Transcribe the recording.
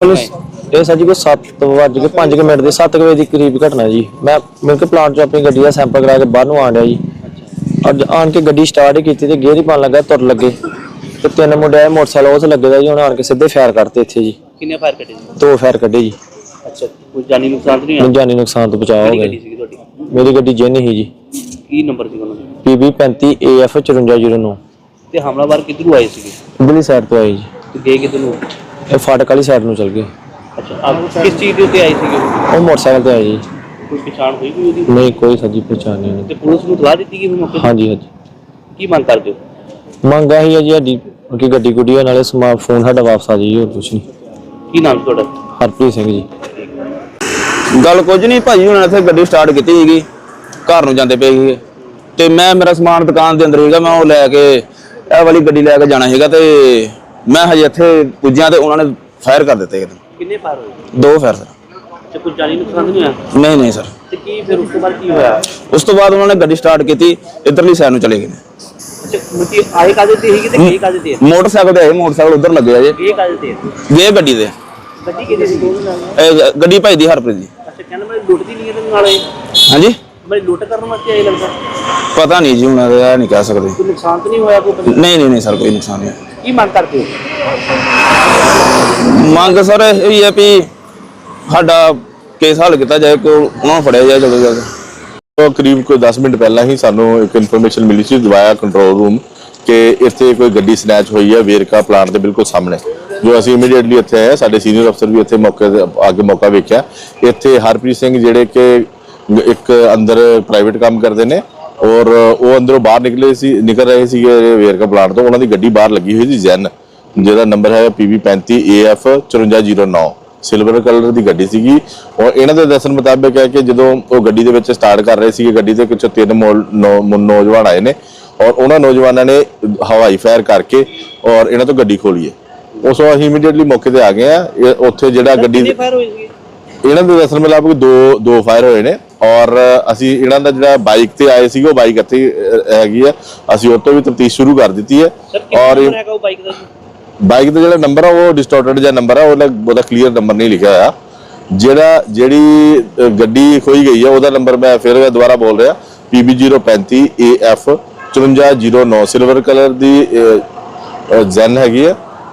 ਇਹ ਸਰ ਜੀ ਕੋਈ 7 ਵਜੇ ਕੇ 5 ਮਿੰਟ ਦੇ 7 ਵਜੇ ਦੀ ਕਰੀਬ ਘਟਨਾ ਜੀ। ਮੈਂ ਮਿਲਕ ਪਲਾਂਟ ਚੋਂ ਆਪਣੀ ਗੱਡੀ ਦਾ ਸੈਂਪਲ ਕਰਾ ਕੇ ਬਾਹਰ ਨੂੰ ਆਣ ਡਿਆ ਜੀ। ਅੱਜ ਆਣ ਕੇ ਗੱਡੀ ਸਟਾਰਟ ਕੀਤੀ ਤੇ ਗੇਅਰ ਹੀ ਪਾਣ ਲੱਗਾ ਤੁਰ ਲੱਗੇ। ਤੇ ਤਿੰਨ ਮੁੰਡੇ ਆਏ ਮੋਟਰਸਾਈਕਲ ਉਸ ਲੱਗੇ ਦਾ ਜੀ ਹੁਣ ਆਣ ਕੇ ਸਿੱਧੇ ਫਾਇਰ ਕਰਤੇ ਇੱਥੇ ਜੀ। ਕਿੰਨੇ ਫਾਇਰ ਜੀ? ਦੋ ਫਾਇਰ ਕੱਢੇ ਜੀ। ਅੱਛਾ ਕੋਈ ਜਾਨੀ ਨੁਕਸਾਨ ਤਾਂ ਨਹੀਂ ਹੋਇਆ? ਜਾਨੀ ਨੁਕਸਾਨ ਤੋਂ ਬਚਾਅ ਹੋ ਗਿਆ ਜੀ। ਤੁਹਾਡੀ? ਮੇਰੀ ਗੱਡੀ ਜਿੰਨ ਹੀ ਜੀ। ਕੀ ਨੰਬਰ ਸੀ ਉਹਨਾਂ ਦਾ? PB 35 AF 5409 ਤੇ ਹਮਲਾਵਰ ਕਿੱਧਰੋਂ ਆਏ ਸੀਗੇ? ਉਧਰਲੀ ਸਾਈਡ ਤੋਂ ਆਈ ਜੀ। ਤੇ ਗਏ ਕਿੱਧਰ? ਨੂੰ ਇਹ ਫਾਟਕ ਵਾਲੀ ਸਾਈਡ ਨੂੰ ਚਲ ਗਏ ਅੱਛਾ ਆਪ ਕਿਸ ਚੀਜ਼ ਦੇ ਉੱਤੇ ਆਏ ਸੀਗੇ ਉਹ? ਉਹ ਮੋਟਰਸਾਈਕਲ ਤੇ ਆਏ ਜੀ ਕੋਈ ਪਛਾਣ ਹੋਈ ਕੋਈ ਉਹਦੀ? ਨਹੀਂ ਕੋਈ ਸੱਜੀ ਪਛਾਣ ਨਹੀਂ ਤੇ ਪੁਲਿਸ ਨੂੰ ਸਲਾਹ ਦਿੱਤੀ ਗਈ ਫਿਰ ਮੌਕੇ ਤੇ? ਹਾਂਜੀ ਹਾਂਜੀ। ਕੀ ਮੰਗ ਕਰਦੇ ਹੋ? ਮੰਗ ਆਹੀ ਹੈ ਜੀ ਸਾਡੀ ਕਿ ਗੱਡੀ ਗੁੱਡੀ ਨਾਲੇ ਸਮਾਰਟ ਫੋਨ ਸਾਡਾ ਵਾਪਸ ਆ ਜਾਈ ਹੋਰ ਕੁਛ ਨਹੀਂ। ਕੀ ਨਾਮ ਤੁਹਾਡਾ? ਹਰਪ੍ਰੀਤ ਸਿੰਘ ਜੀ। ਗੱਲ ਕੁਝ ਨਹੀਂ ਭਾਜੀ ਹੁਣ ਇੱਥੇ ਗੱਡੀ ਸਟਾਰਟ ਕੀਤੀ ਸੀਗੀ ਘਰ ਨੂੰ ਜਾਂਦੇ ਪਏ ਸੀਗੇ। ਤੇ ਮੈਂ ਮੇਰਾ ਸਮਾਨ ਦੁਕਾਨ ਦੇ ਅੰਦਰ ਸੀਗਾ ਮੈਂ ਉਹ ਲੈ ਕੇ ਇਹ ਵਾਲੀ ਗੱਡੀ ਲੈ ਕੇ ਜਾਣਾ ਸੀਗਾ ਤੇ ਮੈਂ ਹਜੇ ਇੱਥੇ ਪੁੱਜਿਆ ਤੇ ਉਹਨਾਂ ਨੇ ਫਾਇਰ ਕਰ ਦਿੱਤੇ ਇੱਕਦਮ। ਕਿੰਨੇ ਫਾਇਰ ਹੋਏ? ਦੋ ਫਾਇਰ ਸਰ। ਤੇ ਕੋਈ ਜਾਨੀ ਨੁਕਸਾਨ ਤਾਂ ਨਹੀਂ ਹੋਇਆ? ਨਹੀਂ ਨਹੀਂ ਸਰ। ਤੇ ਕੀ ਫਿਰ ਉਸ ਤੋਂ ਬਾਅਦ ਕੀ ਹੋਇਆ? ਉਸ ਤੋਂ ਬਾਅਦ ਉਹਨਾਂ ਨੇ ਗੱਡੀ ਸਟਾਰਟ ਕੀਤੀ ਇਧਰਲੀ ਸਾਈਡ ਨੂੰ ਚਲੇ ਗਏ। ਨੇ। ਅੱਛਾ ਮੁਕੀ ਆਏ ਕਾਦੇ ਤੇ ਸੀਗੇ ਤੇ ਗਏ ਕਾਦੇ ਤੇ? ਮੋਟਰਸਾਈਕਲ ਤੇ ਆਏ ਮੋਟਰਸਾਈਕਲ ਉਧਰ ਲੱਗੇ ਆ ਜੇ। ਗਏ ਕਾਦੇ ਤੇ? ਗਏ ਗੱਡੀ ਦੇ ਗੱਡੀ ਕਿਹਦੇ ਸੀ? ਇਹ ਗੱਡੀ ਭਾਈ ਦੀ ਹਰਪ੍ਰੀਤ ਦੀ। ਅੱਛਾ ਕਹਿੰਦਾ ਮੈਂ ਲੁੱਟਦੀ ਨਹੀਂ ਇਹਦੇ ਨਾਲ ਆਏ ਹਾਂਜੀ? ਮੈਂ ਲੁੱਟ ਕਰਨ ਵਾਸਤੇ ਆਏ ਲੱਗਦਾ। ਪਤਾ ਨਹੀਂ ਜੀ ਇਹ ਨਹੀਂ ਕਹਿ ਸਕਦੇ। ਕੋਈ ਨੁਕਸਾਨ ਤਾਂ ਨਹੀਂ ਹੋਇਆ ਕੋਈ? ਬੰਦੇ- ਨਹੀਂ ਨਹੀਂ ਨਹੀਂ ਸਰ ਕੋਈ ਨੁਕਸਾਨ ਨਹੀਂ। ਕੀ ਮੰਗ ਕਰਦੇ ਹੋ? ਮੰਗ ਸਰ ਇਹ ਹੀ ਹੈ ਵੀ ਸਾਡਾ ਕੇਸ ਹੱਲ ਕੀਤਾ ਜਾਏ ਕਿ ਉਹਨਾਂ ਨੂੰ ਫੜਿਆ ਜਾਏ ਜਲਦੀ ਜਲਦੀ। ਤੋਂ ਕਰੀਬ ਕੋਈ 10 ਮਿੰਟ ਪਹਿਲਾਂ ਹੀ ਸਾਨੂੰ ਇੱਕ ਇਨਫੋਰਮੇਸ਼ਨ ਮਿਲੀ ਸੀ ਦਵਾਇਆ ਕੰਟਰੋਲ ਰੂਮ ਕਿ ਇੱਥੇ ਕੋਈ ਗੱਡੀ ਸਨੈਚ ਹੋਈ ਹੈ ਵੇਰਕਾ ਪਲਾਂਟ ਦੇ ਬਿਲਕੁਲ ਸਾਹਮਣੇ। ਜੋ ਅਸੀਂ ਇਮੀਡੀਏਟਲੀ ਇੱਥੇ ਆਏ ਸਾਡੇ ਸੀਨੀਅਰ ਅਫਸਰ ਵੀ ਇੱਥੇ ਮੌਕੇ ਤੇ ਆ ਕੇ ਮੌਕਾ ਵੇਖਿਆ। ਇੱਥੇ ਹਰਪ੍ਰੀਤ ਸਿੰਘ ਜਿਹੜੇ ਕਿ ਇੱਕ ਅੰਦਰ ਪ੍ਰਾਈਵੇਟ ਕੰਮ ਕਰਦੇ ਨੇ ਔਰ ਉਹ ਅੰਦਰੋਂ ਬਾਹਰ ਨਿਕਲੇ ਸੀ ਨਿਕਲ ਰਹੇ ਸੀਗੇ ਵੇਰਕਾ ਪਲਾਂਟ ਤੋਂ ਉਹਨਾਂ ਦੀ ਗੱਡੀ ਬਾਹਰ ਲੱਗੀ ਹੋਈ ਸੀ ਜੈਨ। ਜਿਹਦਾ ਨੰਬਰ ਹੈ PB35 AF 5409 ਸਿਲਵਰ ਕਲਰ ਦੀ ਗੱਡੀ ਸੀਗੀ। ਔਰ ਇਹਨਾਂ ਦੇ ਦੱਸਣ ਮੁਤਾਬਕ ਹੈ ਕਿ ਜਦੋਂ ਉਹ ਗੱਡੀ ਦੇ ਵਿੱਚ ਸਟਾਰਟ ਕਰ ਰਹੇ ਸੀਗੇ ਗੱਡੀ ਦੇ ਕੁਝ ਤਿੰਨ ਨੌਜਵਾਨ ਆਏ ਨੇ। ਔਰ ਉਹਨਾਂ ਨੌਜਵਾਨਾਂ ਨੇ ਹਵਾਈ ਫਾਇਰ ਕਰਕੇ ਔਰ ਇਹਨਾਂ ਤੋਂ ਗੱਡੀ ਖੋਲੀ ਹੈ। ਉਸ ਤੋਂ ਅਸੀਂ ਇਮੀਡੀਏਟਲੀ ਮੌਕੇ ਤੇ ਆ ਗਏ ਆ ਉੱਥੇ ਜਿਹੜਾ ਗੱਡੀ ਇਹਨਾਂ ਦੇ ਦੱਸਣ ਮੁਤਾਬਕ ਦੋ ਦੋ ਫਾਇਰ ਹੋਏ ਨੇ। ਔਰ ਅਸੀਂ ਇਹਨਾਂ ਦਾ ਜਿਹੜਾ ਬਾਈਕ ਤੇ ਆਏ ਸੀਗੇ ਉਹ ਬਾਈਕ ਇੱਥੇ ਹੈਗੀ ਆ। ਅਸੀਂ ਉਹ ਤੋਂ ਵੀ ਤਫਤੀਸ਼ ਸ਼ੁਰੂ ਕਰ ਦਿੱਤੀ ਹੈ। ਔਰ ਬਾਈਕ ਦਾ ਜੀ? ਬਾਈਕ ਦਾ ਜਿਹੜਾ ਨੰਬਰ ਆ ਉਹ ਡਿਸਟੋਰਟਡ ਜਿਹਾ ਨੰਬਰ ਆ ਉਹਦਾ ਉਹਦਾ ਕਲੀਅਰ ਨੰਬਰ ਨਹੀਂ ਲਿਖਿਆ ਹੋਇਆ। ਜਿਹੜਾ ਜਿਹੜੀ ਗੱਡੀ ਖੋਈ ਗਈ ਆ ਉਹਦਾ ਨੰਬਰ ਮੈਂ ਫਿਰ ਦੁਬਾਰਾ ਬੋਲ ਰਿਹਾ। PB035 AF 5409 ਸਿਲਵਰ ਕਲਰ ਦੀ ਜ਼ੈਨ ਹੈਗੀ ਆ।